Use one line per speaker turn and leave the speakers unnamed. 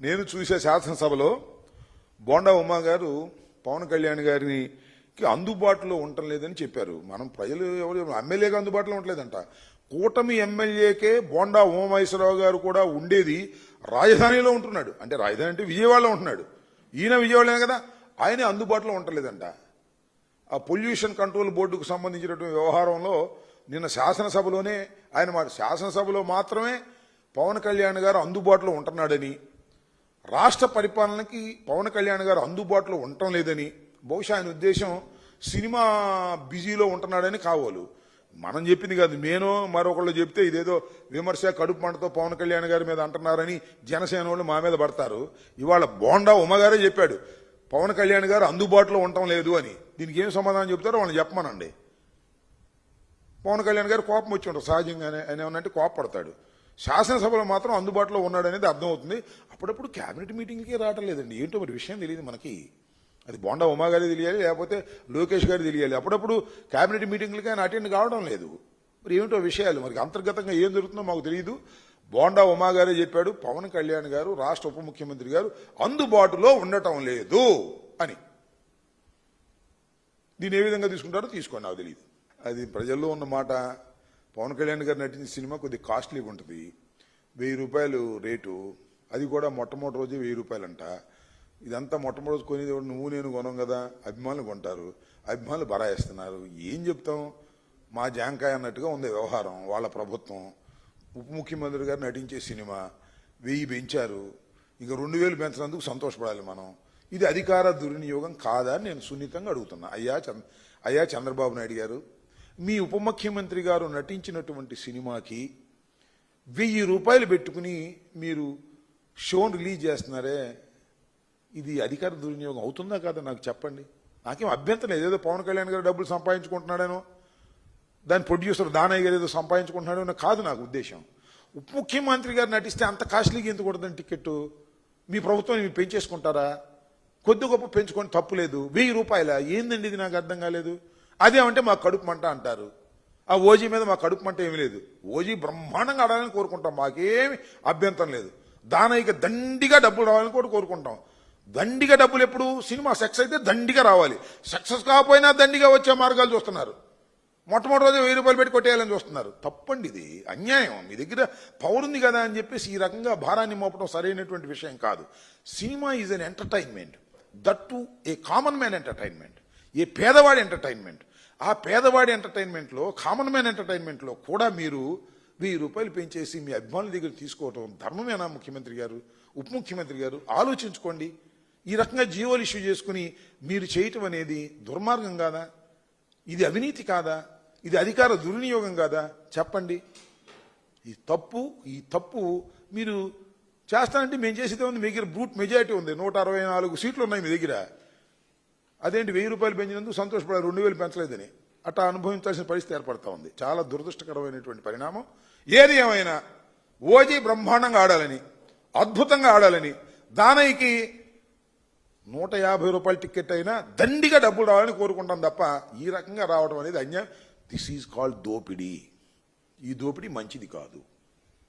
నేను చూసే శాసనసభలో బోండా ఉమా గారు పవన్ కళ్యాణ్ గారికి అందుబాటులో ఉండటం లేదని చెప్పారు. మనం ప్రజలు ఎవరు ఎమ్మెల్యేగా అందుబాటులో ఉండలేదంట. కూటమి ఎమ్మెల్యేకే బోండా ఉమామహేశ్వరరావు గారు కూడా ఉండేది రాజధానిలో ఉంటున్నాడు. అంటే రాజధాని అంటే విజయవాడలో ఉంటున్నాడు. ఈయన విజయవాడలే కదా? ఆయనే అందుబాటులో ఉండలేదంట. ఆ పొల్యూషన్ కంట్రోల్ బోర్డుకు సంబంధించినటువంటి వ్యవహారంలో నిన్న శాసనసభలోనే ఆయన మాట శాసనసభలో మాత్రమే పవన్ కళ్యాణ్ గారు అందుబాటులో ఉంటున్నాడని రాష్ట్ర పరిపాలనకి పవన్ కళ్యాణ్ గారు అందుబాటులో ఉండటం లేదని బహుశా ఆయన ఉద్దేశం సినిమా బిజీలో ఉంటున్నాడని కావాలి. మనం చెప్పింది కాదు నేను మరొకళ్ళు చెప్తే ఇదేదో విమర్శ కడుపు పంటతో పవన్ కళ్యాణ్ గారి మీద అంటున్నారని జనసేన వాళ్ళు మా మీద పడతారు. ఇవాళ బోండా ఉమ్మగారే చెప్పాడు పవన్ కళ్యాణ్ గారు అందుబాటులో ఉండటం లేదు అని. దీనికి ఏం సమాధానం చెప్తారో వాళ్ళని చెప్పమనండి. పవన్ కళ్యాణ్ గారు కోపం వచ్చి ఉంటారు సహజంగానే. ఆయన ఏమన్నంటే కోపపడతాడు. శాసనసభలో మాత్రం అందుబాటులో ఉన్నాడు అనేది అర్థమవుతుంది. అప్పుడప్పుడు క్యాబినెట్ మీటింగ్కి రావటం లేదండి ఏంటో మరి విషయం తెలియదు మనకి. అది బోండా ఉమా గారి తెలియాలి లేకపోతే లోకేష్ గారి తెలియాలి. అప్పుడప్పుడు క్యాబినెట్ మీటింగ్లకి ఆయన అటెండ్ కావడం లేదు. మరి ఏమిటో విషయాలు? మరి అంతర్గతంగా ఏం జరుగుతుందో మాకు తెలియదు. బోండా ఉమా గారే చెప్పాడు పవన్ కళ్యాణ్ గారు రాష్ట్ర ఉప ముఖ్యమంత్రి గారు అందుబాటులో ఉండటం లేదు అని. దీన్ని ఏ విధంగా తీసుకుంటారో తీసుకోండి నాకు తెలియదు. అది ప్రజల్లో ఉన్న మాట. పవన్ కళ్యాణ్ గారు నటించిన సినిమా కొద్దిగా కాస్ట్లీగా ఉంటుంది. వెయ్యి రూపాయలు రేటు. అది కూడా మొట్టమొదటి రోజు వెయ్యి రూపాయలంట. ఇదంతా మొట్టమొదటి కొనేది నువ్వు నేను కొనం కదా. అభిమానులు కొంటారు. అభిమానులు బరాయిస్తున్నారు ఏం చెప్తాం? మా జాంకాయ అన్నట్టుగా ఉంది వ్యవహారం వాళ్ళ ప్రభుత్వం. ఉప ముఖ్యమంత్రి గారు నటించే సినిమా. వెయ్యి పెంచారు. ఇంకా రెండు వేలు పెంచినందుకు సంతోషపడాలి మనం. ఇది అధికార దుర్వినియోగం కాదా నేను సున్నితంగా అడుగుతున్నా. అయ్యా చంద్ర అయ్యా చంద్రబాబు నాయుడు గారు మీ ఉప ముఖ్యమంత్రి గారు నటించినటువంటి సినిమాకి వెయ్యి రూపాయలు పెట్టుకుని మీరు షోను రిలీజ్ చేస్తున్నారే ఇది అధికార దుర్వినియోగం అవుతుందా కాదా నాకు చెప్పండి. నాకేం అభ్యంతరం లేదు. ఏదో పవన్ కళ్యాణ్ గారు డబ్బులు సంపాదించుకుంటున్నాడేనో దాని ప్రొడ్యూసర్ దానయ్య గారు ఏదో సంపాదించుకుంటున్నాడో కాదు నాకు ఉద్దేశం. ఉప ముఖ్యమంత్రి గారు నటిస్తే అంత కాస్ట్లీగా ఎందుకు కొడదని టికెట్ మీ ప్రభుత్వం మీరు పెంచేసుకుంటారా? కొద్ది గొప్ప పెంచుకొని తప్పు లేదు. వెయ్యి రూపాయల? ఏందండి ఇది నాకు అర్థం కాలేదు. అదేమంటే మా కడుపు మంట అంటారు. ఆ ఓజీ మీద మా కడుపు మంట ఏమీ లేదు. ఓజీ బ్రహ్మాండంగా ఆడాలని కోరుకుంటాం. మాకేమి అభ్యంతరం లేదు. దానయ్యకి దండిగా డబ్బులు రావాలని కూడా కోరుకుంటాం. దండిగా డబ్బులు ఎప్పుడు? సినిమా సక్సెస్ అయితే దండిగా రావాలి. సక్సెస్ కాకపోయినా దండిగా వచ్చే మార్గాలు చూస్తున్నారు. మొట్టమొదటి రోజు వెయ్యి రూపాయలు పెట్టి కొట్టేయాలని చూస్తున్నారు. తప్పండి ఇది. అన్యాయం. మీ దగ్గర పవర్ ఉంది కదా అని చెప్పేసి ఈ రకంగా భారాన్ని మోపడం సరైనటువంటి విషయం కాదు. Cinema is an entertainment that to a common man entertainment a పేదవాడి ఎంటర్టైన్మెంట్ ఆ పేదవాడి ఎంటర్టైన్మెంట్లో కామన్ మ్యాన్ ఎంటర్టైన్మెంట్లో కూడా మీరు వెయ్యి రూపాయలు పెంచేసి మీ అభిమానుల దగ్గర తీసుకోవటం ధర్మమేనా ముఖ్యమంత్రి గారు? ఉప ముఖ్యమంత్రి గారు ఆలోచించుకోండి. ఈ రకంగా జీవోలు ఇష్యూ చేసుకుని మీరు చేయటం అనేది దుర్మార్గం కాదా? ఇది అవినీతి కాదా? ఇది అధికార దుర్వినియోగం కాదా? చెప్పండి. ఈ తప్పు ఈ తప్పు మీరు చేస్తానంటే మేము చేసేదే ఉంది మీ దగ్గర బ్రూట్ మెజారిటీ ఉంది. నూట అరవై నాలుగు సీట్లు ఉన్నాయి మీ దగ్గర. అదేంటి వెయ్యి రూపాయలు పెంచినందుకు సంతోషపడారు రెండు వేలు పెంచలేదని. అట్లా అనుభవించాల్సిన పరిస్థితి ఏర్పడతా ఉంది. చాలా దురదృష్టకరమైనటువంటి పరిణామం. ఏది ఏమైనా ఓజీ బ్రహ్మాండంగా ఆడాలని అద్భుతంగా ఆడాలని దానయ్యకి నూట యాభై రూపాయల టికెట్ అయినా దండిగా డబ్బులు రావాలని కోరుకుంటాం తప్ప ఈ రకంగా రావడం అనేది అన్యాయం. దిస్ ఈజ్ కాల్డ్ దోపిడీ. ఈ దోపిడీ మంచిది కాదు.